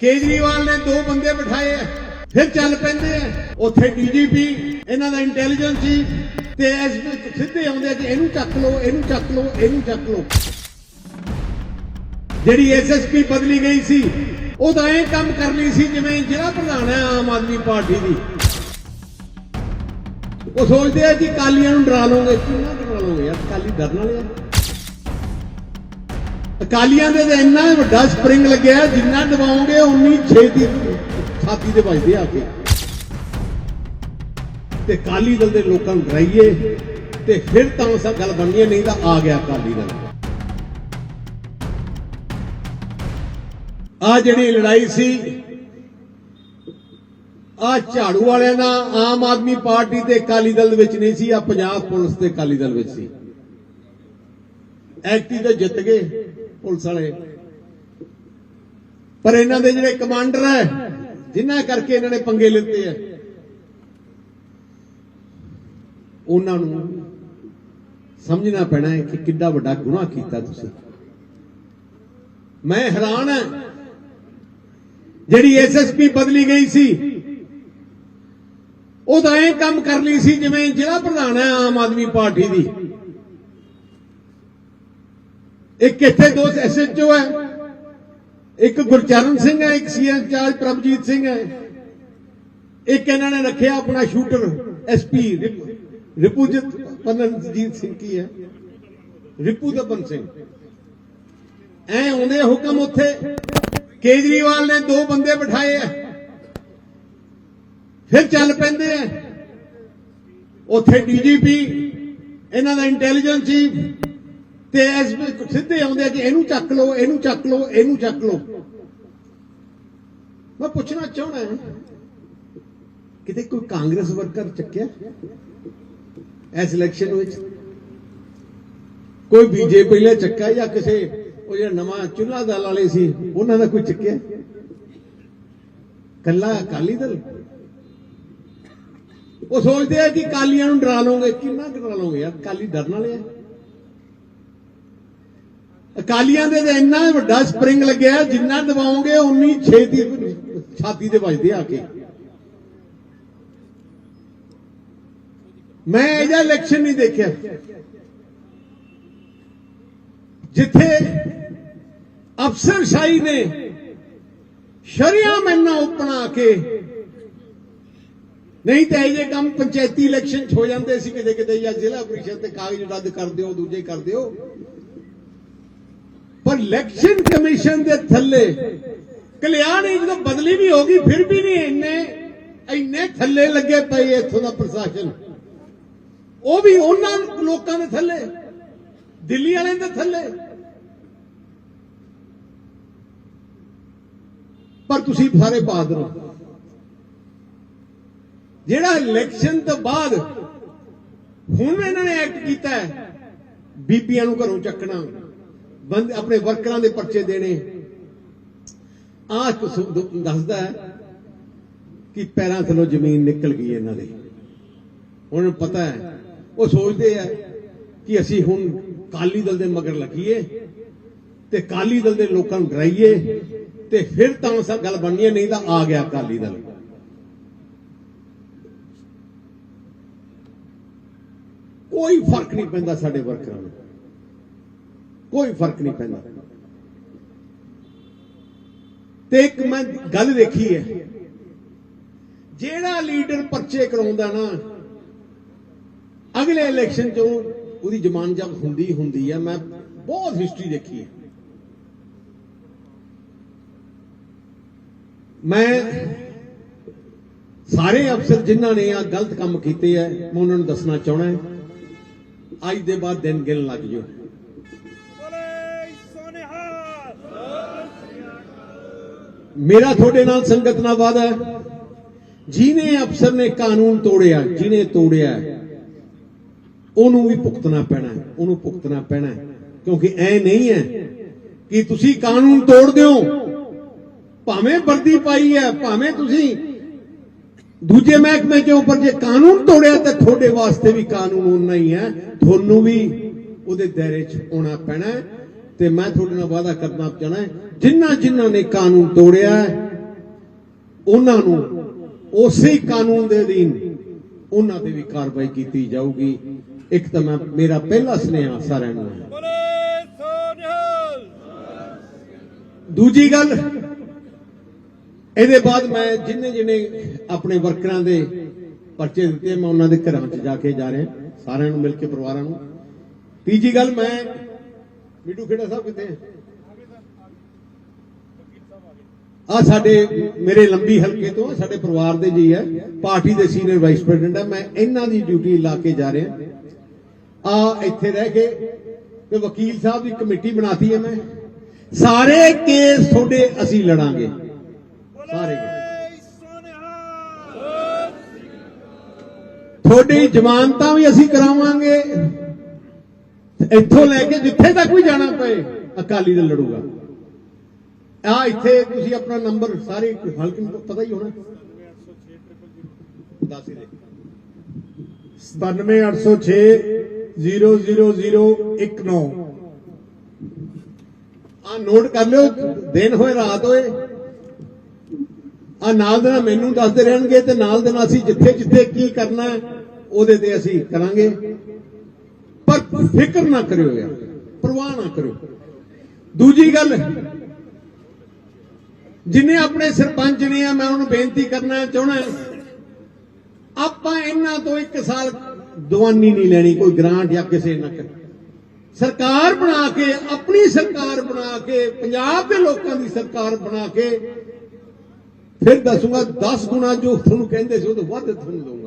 ਕੇਜਰੀਵਾਲ ਨੇ ਦੋ ਬੰਦੇ ਬਿਠਾਏ ਆ, ਫਿਰ ਚੱਲ ਪੈਂਦੇ ਆ। ਉੱਥੇ ਡੀਜੀਪੀ, ਇਹਨਾਂ ਦਾ ਇੰਟੈਲੀਜੈਂਸ ਸੀ ਤੇ ਐਸਪੀ ਸਿੱਧੇ ਆਉਂਦੇ ਕਿ ਇਹਨੂੰ ਚੱਕ ਲਓ, ਇਹਨੂੰ ਚੱਕ ਲਓ, ਇਹਨੂੰ ਚੱਕ ਲਓ। ਜਿਹੜੀ ਐਸਐਸਪੀ ਬਦਲੀ ਗਈ ਸੀ, ਉਹ ਤਾਂ ਇਹ ਕੰਮ ਕਰ ਲਈ ਸੀ ਜਿਵੇਂ ਜ਼ਿਲ੍ਹਾ ਪ੍ਰਧਾਨ ਹੈ ਆਮ ਆਦਮੀ ਪਾਰਟੀ ਦੀ। ਉਹ ਸੋਚਦੇ ਆ ਕਿ ਕਾਲੀਆਂ ਨੂੰ ਡਰਾ ਲਓਗੇ ਕਿੰਨਾ ਡਰਾ ਲਓਗੇ? ਯਾਰ ਕਾਲੀ ਡਰਨ ਵਾਲੇ ਆ। ਅਕਾਲੀਆਂ ਦੇ ਤਾਂ ਇੰਨਾ ਵੱਡਾ ਸਪਰਿੰਗ ਲੱਗਿਆ ਜਿੰਨਾ ਦਬਾਓਗੇ ਉਨੀ ਛੇਤੀ ਛਾਤੀ ਦੇ ਵੱਜਦੇ ਆ ਕੇ। ਤੇ ਕਾਲੀ ਦਲ ਦੇ ਲੋਕਾਂ ਨੂੰ ਡਰਾਈਏ ਤੇ ਫਿਰ ਤਾਂ ਸਭ ਗੱਲ ਬਣਨੀ ਹੈ, ਨਹੀਂ ਤਾਂ ਆ ਗਿਆ ਕਾਲੀ ਦਲ। ਆ ਜਿਹੜੀ ਲੜਾਈ ਸੀ ਆ ਝਾੜੂ ਵਾਲਿਆਂ ਦਾ ਆਮ ਆਦਮੀ ਪਾਰਟੀ ਤੇ ਅਕਾਲੀ ਦਲ ਵਿੱਚ ਨਹੀਂ ਸੀ ਆ ਪੰਜਾਬ ਪੁਲਿਸ ਤੇ ਅਕਾਲੀ ਦਲ ਵਿੱਚ ਸੀ। ਐਕਟੀ ਤੇ ਜਿੱਤ ਗਏ। ਪੁਲਿਸ ਵਾਲੇ। ਪਰ ਇਹਨਾਂ ਦੇ ਜਿਹੜੇ ਕਮਾਂਡਰ ਹੈ, ਜਿਨ੍ਹਾਂ ਕਰਕੇ ਇਹਨਾਂ ਨੇ ਪੰਗੇ ਲਿੱਤੇ ਆ ਉਹਨਾਂ ਨੂੰ ਸਮਝਣਾ ਪੈਣਾ ਹੈ ਕਿ ਕਿੱਡਾ ਵੱਡਾ ਗੁਨਾਹ ਕੀਤਾ ਤੁਸੀਂ। ਮੈਂ ਹੈਰਾਨ ਹਾਂ, ਜਿਹੜੀ ਐਸਐਸਪੀ ਬਦਲੀ ਗਈ ਸੀ, ਉਹ ਤਾਂ ਇਹ ਕੰਮ ਕਰ ਲਈ ਸੀ ਜਿਵੇਂ ਜ਼ਿਲ੍ਹਾ ਪ੍ਰਧਾਨ ਹੈ ਆਮ ਆਦਮੀ ਪਾਰਟੀ ਦੀ। ਇੱਕ ਇੱਥੇ ਦੋ ਐਸਐਚਓ ਹੈ? ਇੱਕ ਗੁਰਚਰਨ ਸਿੰਘ ਹੈ, ਇੱਕ ਸੀਐਸ ਇੰਚਾਰਜ ਪ੍ਰਭਜੀਤ ਸਿੰਘ ਹੈ। ਇੱਕ ਇਹਨਾਂ ਨੇ ਰੱਖਿਆ ਆਪਣਾ ਸ਼ੂਟਰ ਐਸਪੀ ਰਿਪੂਜਿਤ ਪਨਨਜੀਤ ਸਿੰਘ ਕੀ ਹੈ? ਰਿਪੂ ਰਿਪੂਦਪਨ ਸਿੰਘ। ਐ ਆਉਂਦੇ ਹੁਕਮ ਉੱਥੇ ਕੇਜਰੀਵਾਲ ਨੇ ਦੋ ਬੰਦੇ ਬਿਠਾਏ ਆ। ਫਿਰ ਚੱਲ ਪੈਂਦੇ ਆ। ਉੱਥੇ ਡੀਜੀਪੀ ਇਹਨਾਂ ਦਾ ਇੰਟੈਲੀਜੈਂਸ ਚੀਫ ਤੇ ਐਸਪੀ ਸਿੱਧੇ ਆਉਂਦੇ ਆ ਕਿ ਇਹਨੂੰ ਚੱਕ ਲਓ, ਇਹਨੂੰ ਚੱਕ ਲਓ, ਇਹਨੂੰ ਚੱਕ ਲਓ। ਮੈਂ ਪੁੱਛਣਾ ਚਾਹਣਾ ਹੈ, ਕਿਤੇ ਕੋਈ ਕਾਂਗਰਸ ਵਰਕਰ ਚੱਕਿਆ ਇਸ ਇਲੈਕਸ਼ਨ ਵਿੱਚ? ਕੋਈ ਬੀਜੇਪੀ ਨੇ ਚੱਕਾ ਜਾਂ ਕਿਸੇ ਉਹ ਜਿਹੜਾ ਨਵਾਂ ਚੁੱਲ੍ਹਾ ਦਲ ਵਾਲੇ ਸੀ, ਉਹਨਾਂ ਦਾ ਕੋਈ ਚੱਕਿਆ? ਕੱਲਾ ਅਕਾਲੀ ਦਲ? ਉਹ ਸੋਚਦੇ ਆ ਕਿ ਕਾਲੀਆਂ ਨੂੰ ਡਰਾ ਲਓਗੇ, ਕਿੰਨਾ ਡਰਾ ਲਓਗੇ ਯਾਰ ਕਾਲੀ ਡਰਨ ਵਾਲੇ ਆ। ਅਕਾਲੀਆਂ ਦੇ ਤਾਂ ਇੰਨਾ ਵੱਡਾ ਸਪਰਿੰਗ ਲੱਗਿਆ, ਜਿੰਨਾ ਦਬਾਓਗੇ, ਉਨੀ ਛੇਤੀ ਛਾਤੀ ਤੇ ਵੱਜਦੇ ਆ ਕੇ। ਮੈਂ ਇਹ ਜਿਹਾ ਇਲੈਕਸ਼ਨ ਨਹੀਂ ਦੇਖਿਆ। ਜਿੱਥੇ ਅਫਸਰਸ਼ਾਹੀ ਨੇ ਸ਼ਰੀਆਮ ਇੰਨਾ ਉਪਣਾ ਕੇ, ਨਹੀਂ ਤਾਂ ਇਹ ਜੇ ਕੰਮ ਪੰਚਾਇਤੀ ਇਲੈਕਸ਼ਨ 'ਚ ਹੋ ਜਾਂਦੇ ਸੀ ਕਿਤੇ ਕਿਤੇ ਜਾਂ ਜ਼ਿਲ੍ਹਾ ਪ੍ਰੀਸ਼ਦ ਤੇ ਕਾਗਜ਼ ਰੱਦ ਕਰ ਦਿਓ, ਦੂਜੇ ਕਰ ਦਿਓ। ਪਰ ਇਲੈਕਸ਼ਨ ਕਮਿਸ਼ਨ ਦੇ ਥੱਲੇ ਕਲਿਆਣੀ ਜਦੋਂ ਬਦਲੀ ਵੀ ਹੋ ਗਈ, ਫਿਰ ਵੀ ਨਹੀਂ ਇੰਨੇ ਇੰਨੇ ਥੱਲੇ ਲੱਗੇ ਪਏ ਇੱਥੋਂ ਦਾ ਪ੍ਰਸ਼ਾਸਨ। ਉਹ ਵੀ ਉਹਨਾਂ ਲੋਕਾਂ ਦੇ ਥੱਲੇ, ਦਿੱਲੀ ਵਾਲਿਆਂ ਦੇ ਥੱਲੇ। ਪਰ ਤੁਸੀਂ ਸਾਰੇ ਬਹਾਦਰ ਹੋ ਜਿਹੜਾ ਇਲੈਕਸ਼ਨ ਤੋਂ ਬਾਅਦ ਹੁਣ ਇਹਨਾਂ ਨੇ ਐਕਟ ਕੀਤਾ ਬੀਬੀਆਂ ਨੂੰ ਘਰੋਂ ਚੱਕਣਾ। ਬੰਦੇ ਆਪਣੇ ਵਰਕਰਾਂ ਦੇ ਪਰਚੇ ਦੇਣੇ। ਆਹ ਦੱਸਦਾ ਹੈ ਕਿ ਪੈਰਾਂ ਥੱਲੋਂ ਜ਼ਮੀਨ ਨਿਕਲ ਗਈ ਇਹਨਾਂ ਦੇ। ਉਹਨਾਂ ਨੂੰ ਪਤਾ ਹੈ ਉਹ ਸੋਚਦੇ ਆ ਕਿ ਅਸੀਂ ਹੁਣ ਕਾਲੀ ਦਲ ਦੇ ਮਗਰ ਲੱਗੀਏ ਤੇ ਕਾਲੀ ਦਲ ਦੇ ਲੋਕਾਂ ਨੂੰ ਡਰਾਈਏ ਤੇ ਫਿਰ ਤਾਂ ਸਭ ਗੱਲ ਬਣਨੀ ਹੈ, ਨਹੀਂ ਤਾਂ ਆ ਗਿਆ ਕਾਲੀ ਦਲ। ਕੋਈ ਫ਼ਰਕ ਨਹੀਂ ਪੈਂਦਾ ਸਾਡੇ ਵਰਕਰਾਂ ਨੂੰ। ਕੋਈ ਫ਼ਰਕ ਨਹੀਂ ਪੈਂਦਾ। ਤੇ ਇੱਕ ਮੈਂ ਗੱਲ ਦੇਖੀ ਹੈ। ਜਿਹੜਾ ਲੀਡਰ ਪਰਚੇ ਕਰਾਉਂਦਾ ਨਾ, ਅਗਲੇ ਇਲੈਕਸ਼ਨ ਚੋਂ ਉਹਦੀ ਜਮਾਨ ਜਬ ਹੁੰਦੀ ਹੁੰਦੀ ਹੈ। ਮੈਂ ਬਹੁਤ ਹਿਸਟਰੀ ਦੇਖੀ ਹੈ। ਮੈਂ ਸਾਰੇ ਅਫਸਰ ਜਿਨ੍ਹਾਂ ਨੇ ਆ ਗਲਤ ਕੰਮ ਕੀਤੇ ਆ ਮੈਂ ਉਹਨਾਂ ਨੂੰ ਦੱਸਣਾ ਚਾਹਣਾ ਅੱਜ ਦੇ ਬਾਅਦ ਦਿਨ ਗਿਣ ਲੱਗ ਜਾਓ। ਮੇਰਾ ਤੁਹਾਡੇ ਨਾਲ ਸੰਗਤ ਨਾਲ ਵਾਅਦਾ ਹੈ ਜਿਹਨੇ ਅਫਸਰ ਨੇ ਕਾਨੂੰਨ ਤੋੜਿਆ ਜਿਹਨੇ ਤੋੜਿਆ ਉਹਨੂੰ ਵੀ ਭੁਗਤਣਾ ਪੈਣਾ ਹੈ, ਉਹਨੂੰ ਭੁਗਤਣਾ ਪੈਣਾ ਹੈ। ਕਿਉਂਕਿ ਐ ਨਹੀਂ ਹੈ ਕਿ ਤੁਸੀਂ ਕਾਨੂੰਨ ਤੋੜ ਦਿਓ ਭਾਵੇਂ ਵਰਦੀ ਪਾਈ ਹੈ ਭਾਵੇਂ ਤੁਸੀਂ ਦੂਜੇ ਮਹਿਕਮੇ ਚੋਂ ਉੱਪਰ ਜੇ ਕਾਨੂੰਨ ਤੋੜਿਆ ਤਾਂ ਤੁਹਾਡੇ ਵਾਸਤੇ ਵੀ ਕਾਨੂੰਨ ਉਨਾ ਹੀ ਹੈ ਤੁਹਾਨੂੰ ਵੀ ਉਹਦੇ ਦਾਇਰੇ 'ਚ ਆਉਣਾ ਪੈਣਾ ਤੇ ਮੈਂ ਤੁਹਾਡੇ ਨਾਲ ਵਾਅਦਾ ਕਰਨਾ ਚਾਹਣਾ ਜਿੰਨਾ ਜਿਨ੍ਹਾਂ ਨੇ ਕਾਨੂੰਨ ਤੋੜਿਆ ਉਹਨਾਂ ਨੂੰ ਉਸੇ ਕਾਨੂੰਨ ਦੇ ਅਧੀਨ ਉਹਨਾਂ ਤੇ ਵੀ ਕਾਰਵਾਈ ਕੀਤੀ ਜਾਊਗੀ। ਇੱਕ ਤਾਂ ਮੈਂ ਮੇਰਾ ਪਹਿਲਾ ਸੁਨੇਹਾ ਸਾਰਿਆਂ ਨੂੰ ਹੈ। ਦੂਜੀ ਗੱਲ ਇਹਦੇ ਬਾਅਦ ਮੈਂ ਜਿੰਨੇ ਜਿੰਨੇ ਆਪਣੇ ਵਰਕਰਾਂ ਦੇ ਪਰਚੇ ਦਿੱਤੇ ਮੈਂ ਉਹਨਾਂ ਦੇ ਘਰਾਂ 'ਚ ਜਾ ਕੇ ਜਾ ਰਿਹਾ ਸਾਰਿਆਂ ਨੂੰ ਮਿਲ ਕੇ ਪਰਿਵਾਰਾਂ ਨੂੰ। ਤੀਜੀ ਗੱਲ ਮੈਂ ਮਿੱਟੂ ਖੇੜਾ ਸਾਹਿਬ ਕਿੱਥੇ ਹੈ ਆ ਸਾਡੇ ਮੇਰੇ ਲੰਬੀ ਹਲਕੇ ਤੋਂ ਸਾਡੇ ਪਰਿਵਾਰ ਦੇ ਜੀ ਹੈ ਪਾਰਟੀ ਦੇ ਸੀਨੀਅਰ ਵਾਈਸ ਪ੍ਰੈਜ਼ੀਡੈਂਟ ਹੈ ਮੈਂ ਇਹਨਾਂ ਦੀ ਡਿਊਟੀ ਲਾ ਕੇ ਜਾ ਰਿਹਾ। ਆ ਇੱਥੇ ਰਹਿ ਕੇ ਤੇ ਵਕੀਲ ਸਾਹਿਬ ਦੀ ਕਮੇਟੀ ਬਣਾਤੀ ਹੈ ਮੈਂ। ਸਾਰੇ ਕੇਸ ਤੁਹਾਡੇ ਅਸੀਂ ਲੜਾਂਗੇ। ਸਾਰੇ ਤੁਹਾਡੀ ਜ਼ਮਾਨਤਾਂ ਵੀ ਅਸੀਂ ਕਰਾਵਾਂਗੇ। ਇੱਥੋਂ ਲੈ ਕੇ ਜਿੱਥੇ ਤੱਕ ਵੀ ਜਾਣਾ ਪਏ, ਅਕਾਲੀ ਦਲ ਲੜੂਗਾ। ਆ ਇੱਥੇ ਤੁਸੀਂ ਆਪਣਾ ਨੰਬਰ ਸਾਰੇ ਹਲਕੇ ਨੂੰ ਪਤਾ ਹੀ ਹੋਣਾ। ਦੱਸ ਹੀ ਦੇ। 97806 00019 ਆ ਨੋਟ ਕਰ ਲਿਓ, ਦਿਨ ਹੋਏ, ਰਾਤ ਹੋਏ। ਆ ਨਾਲ ਦੇ ਨਾਲ ਮੈਨੂੰ ਦੱਸਦੇ ਰਹਿਣਗੇ ਤੇ ਨਾਲ ਦੇ ਨਾਲ ਅਸੀਂ ਜਿੱਥੇ ਜਿੱਥੇ ਕੀ ਕਰਨਾ ਉਹਦੇ ਤੇ ਅਸੀਂ ਕਰਾਂਗੇ। ਪਰ ਫਿਕਰ ਨਾ ਕਰਿਓ ਯਾਰ, ਪਰਵਾਹ ਨਾ ਕਰਿਓ। ਦੂਜੀ ਗੱਲ ਜਿਨੇ ਆਪਣੇ ਸਰਪੰਚ ਨੇ ਆ, ਮੈਂ ਉਹਨੂੰ ਬੇਨਤੀ ਕਰਨਾ ਚਾਹਣਾ ਆਪਾਂ ਇਹਨਾਂ ਤੋਂ ਇੱਕ ਸਾਲ ਦਵਾਨੀ ਨਹੀਂ ਲੈਣੀ, ਕੋਈ ਗ੍ਰਾਂਟ ਜਾਂ ਕਿਸੇ ਨਾ ਸਰਕਾਰ ਬਣਾ ਕੇ, ਆਪਣੀ ਸਰਕਾਰ ਬਣਾ ਕੇ, ਪੰਜਾਬ ਦੇ ਲੋਕਾਂ ਦੀ ਸਰਕਾਰ ਬਣਾ ਕੇ, ਫਿਰ ਦੱਸੂਗਾ 10 ਗੁਣਾ ਜੋ ਤੁਹਾਨੂੰ ਕਹਿੰਦੇ ਸੀ, ਉਹ ਤੋਂ ਵੱਧ ਤੁਹਾਨੂੰ ਦਊਂਗਾ।